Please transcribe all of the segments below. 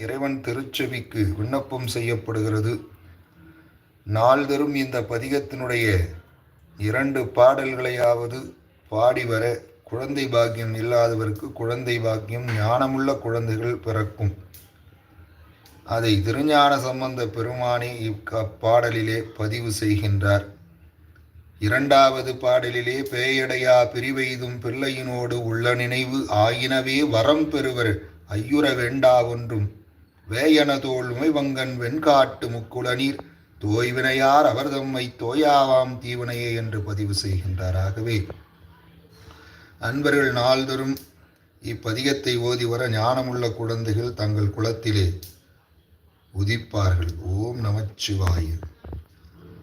இறைவன் திருச்செவிக்கு விண்ணப்பம் செய்யப்படுகிறது. நாள்தரும் இந்த பதிகத்தினுடைய இரண்டு பாடல்களையாவது பாடி வர குழந்தை பாக்கியம் இல்லாதவருக்கு குழந்தை பாக்கியம் ஞானமுள்ள குழந்தைகள் பிறக்கும். அதை திருஞான சம்பந்த பெருமானே இப்பாடலிலே பதிவு செய்கின்றார். இரண்டாவது பாடலிலே பேயடையா பிரிவெய்தும் பிள்ளையினோடு உள்ள நினைவு ஆயினவே வரம் பெறுவர் ஐயுற வேண்டா ஒன்றும். வேயன தோல்மை வங்கன் வெண்காட்டு முக்குளநீர் தோய்வினையார் அவர் தம்மை தோயாவாம் தீவினையே என்று பதிவு செய்கின்றாராகவே. அன்பர்கள் நாள்தோறும் இப்பதிகத்தை ஓதி வர ஞானமுள்ள குழந்தைகள் தங்கள் குலத்திலே உதிப்பார்கள். ஓம் நமச்சிவாய.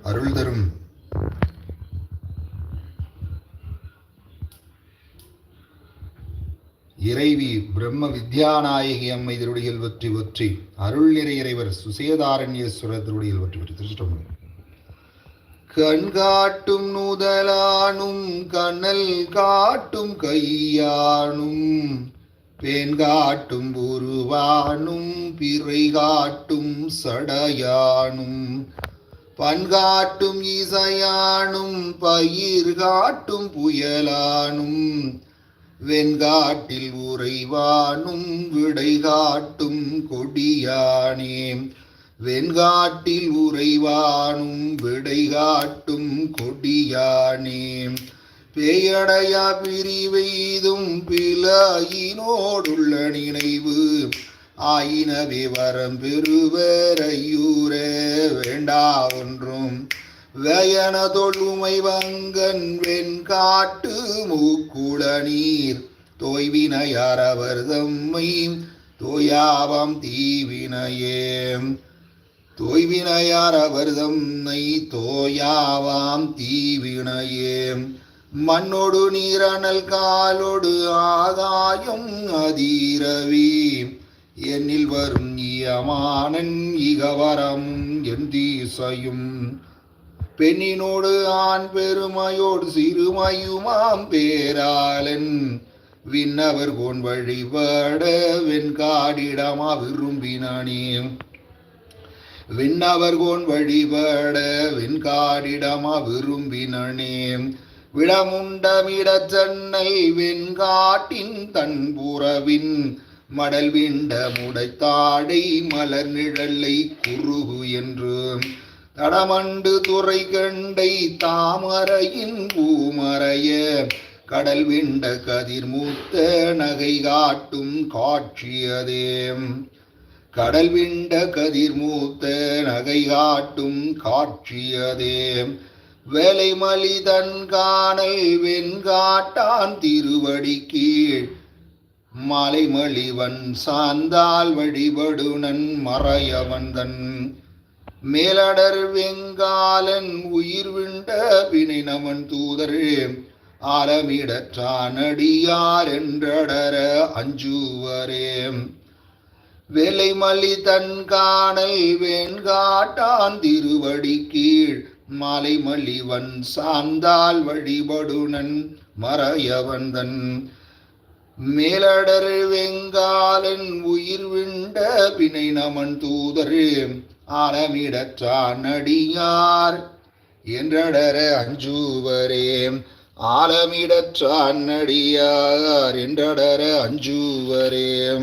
அருள் தரும் இறைவி பிரம்ம வித்யாநாயகி அம்மை திருடிகள் வெற்றி வெற்றி அருள் நிறை இறைவர் சுசேதாரண்யேஸ்வரர் திருடிகள் வெற்றி வெற்றி திருச்சிட்டம்பலம் கண் காட்டும் நுதலானும் கண்ணல் காட்டும் கையானும் பேன் காட்டும் உருவானும் பிறை காட்டும் சடையானும் பண்காட்டும் இசையானும் பயிர் காட்டும் புயலானும் வெண்காட்டில் உறைவானும் விடை காட்டும் கொடியானே. வெண்காட்டில் உறைவானும் விடை காட்டும் கொடியானே. பேயடையா பிரிவெய்தும் பிழையினோடுள்ள நினைவு ஆயினவே வரம் பெறுவர் ஐயூர. வேண்டா ஒன்றும். வயனதொழுமை வங்கன் வெண்காட்டு மூக்குள நீர் தோய்வினையார் அவர் தம்மை தோயாவம் தீவினையே. தோய்வினையார் அவர் தம்மை தோயாவாம் தீவினையே. மண்ணொடு நீரணல் காலொடு ஆதாயம் அதீரவி. என்னில் வரும் இயமானன் இகவரம் என் தீசையும் பெண்ணினோடு ஆண் பெருமையோடு சிறுமையுமாம் பேராளன். விண்ணவர் கோன் வழிபட வெண்காடிடமா விரும்பினானே. விண்ணவர் கோன் வழிபட வெண்காடிடமா விரும்பினே விடமுண்டமிட சென்னை வெண்காட்டின் தன்புறவின். மடல் விண்ட முடைத்தாடை மலர் நிழலை குறுகு என்று. தடமண்டு துறை கண்டை தாமரையின் பூமறைய கடல் விண்ட கதிர் மூத்த நகை காட்டும் காட்சியதே. கடல் விண்ட கதிர் மூத்த நகை காட்டும் காட்சியதே. வேலை மலிதன் காணல் வெண்காட்டான் திருவடி கீழ் மாலை மலிவன் சார்ந்தால் வழிபடுனன் மறையவந்தன். மேலடர் வெங்காலன் உயிர் விண்ட வினை நமன் தூதர். ஆலமிடற்றானடியார் என்றடர அஞ்சுவரே. வேலை மல்லி தன் காணை வெண்காட்டான் திருவடி கீழ். மாலை மல்லிவன் சார்ந்தால் வழிபடுனன் மறையவந்தன். மேலடர் வெங்காலன் உயிர் விண்ட பிணை நமன் தூதர். ஆலமிடற்றான் என்றடர அஞ்சுவரே ஆலமிடற்றான் என்றடர அஞ்சுவரே.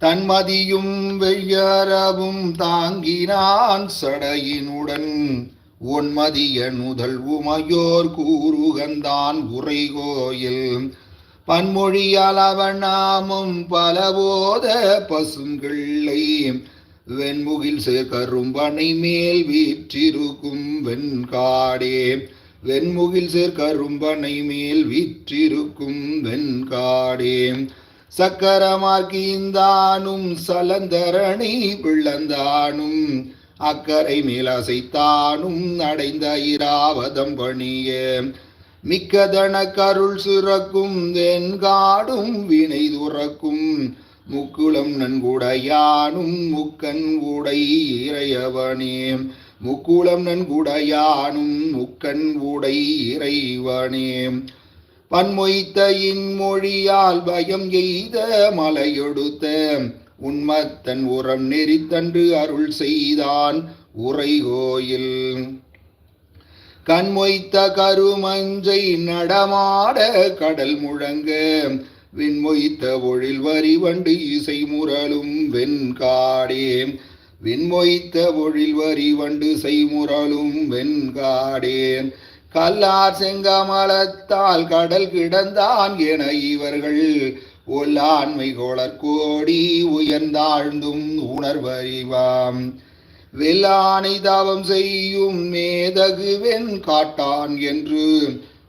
தன்மதியும் வெய்யரவும் தாங்கினான் சடையினுடன். ஒன்மதிய நுதல் உமையோர் கூறுகந்தான் உரைகோயில் பன்மொழியால் அவன் நாமும் பலபோத பசுங்கிள்ளை. வெண்முகில் சேர்க்கரும்பனை மேல் வீற்றிருக்கும் வெண்காடே. வெண்முகில் சேர்க்கரும்பனை மேல் வீற்றிருக்கும் வெண்காடே. சக்கரமார்க்கீந்தானும் சலந்தரணி பிள்ளந்தானும் அக்கரை மேலசைத்தானும் அடைந்த இராவதம் பணிய. மிக்கதன கருள் சுரக்கும் வெண்காடும் வினை துறக்கும் முக்குளம் நன்குடையானும் முக்கன் உடை இறையவனே. முக்குளம் நன்குடையானும் முக்கன் உடை இறைவனே. பன்மொய்த்த இன்மொழியால் பயம் எய்த மலையொடுத்த உன்மத்தன் உரம் நெறித்தன்று அருள் செய்தான் உரைகோயில் கண்மொய்த்த கருமஞ்சை நடமாட கடல் முழங்க விண்மொய்த்த ஒழில் வரி வண்டு இசை முரலும் வெண்காடே விண்மொய்த்த ஒழில் வரி வண்டு செய்முரலும் வெண்காடே கல்லார் செங்கமலத்தால் கடல் கிடந்தான் என இவர்கள் ஒல்லாண்மை கோளர்கோடி உயர்ந்தாழ்ந்தும் உணர்வறிவாம். வெள்ளானை தாவம் செய்யும் மேதகுவென் காட்டான் என்று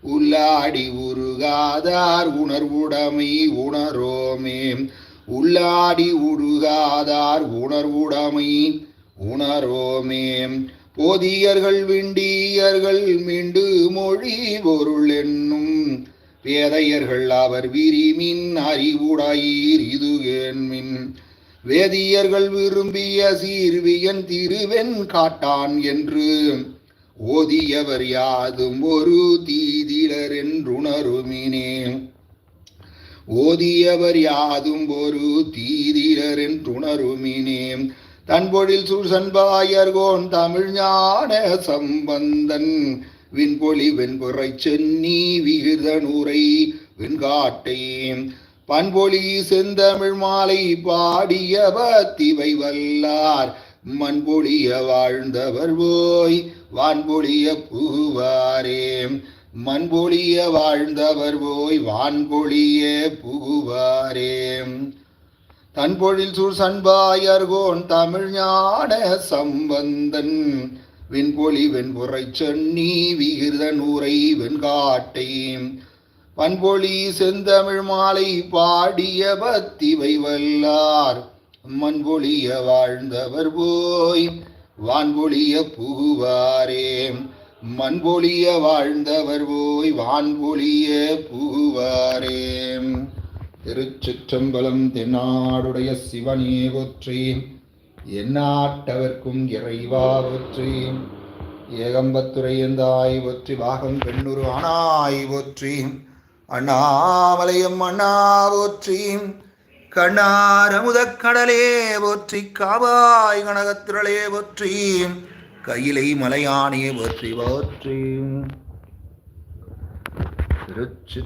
உள்ளாடி உருகாதார் உணர்வுடைமை உணரோமே. உள்ளாடி உருகாதார் உணர்வுடைமை உணரோமே. போதியர்கள் விண்டியர்கள் மீண்டு மொழி பொருள் என்னும் வேதையர்கள் அவர் விரிமின் அறிவுடையீர் இது ஏன்மின் வேதியர்கள் விரும்பிய சீர்வியன் திருவெண் காட்டான் என்று ஓதியவர் யாதும் ஒரு தீதிலர் என்றுணருமினே ஓதியவர் யாதும் ஒரு தீதிலர் என்றுணருமினே தன்பொழில் சூசன்பாயர்கோன் தமிழ் ஞான சம்பந்தன். விண்பொழி வெண்புறை சென்னி விகிதனுரை வெண்காட்டை பண்பொழி செந்தமிழ் மாலை பாடியவர் திவை வல்லார் மண்பொழிய வாழ்ந்தவர் போய் வான்பொழிய புகுவாரே. மண்பொழிய வாழ்ந்தவர் போய் வான்பொழிய புகுவாரே. தன்பொழில் சூழ் சண்பாயர்கோன் தமிழ் ஞான சம்பந்தன். வெண்பொழி வெண்புரை சென்னி விகிருதன் உரை வெண்காட்டை. பண்பொழி செந்தமிழ் மாலை பாடிய பத்திவை வல்லார். மண்பொழிய வாழ்ந்தவர் போய் வான்பொழிய புகுவாரே. மண்பொழிய வாழ்ந்தவர் போய் வான்பொழிய புகுவாரே. திருச்சிற்றம்பலம் தென்னாடுடைய சிவனே போற்றி எண்ணாட்டவர்க்கும் இறைவா போற்றி ஏகம்பத்துரை ஒற்றி போற்றி பாகம் பெண்ணுரு ஆனாய் போற்றி அண்ணாமலையம் அண்ணா போற்றி கண்ணாரமுதக் கடலே போற்றி காவாய் கனகத்திரளே போற்றி கையிலை மலையானே போற்றி போற்றி. திருச்சி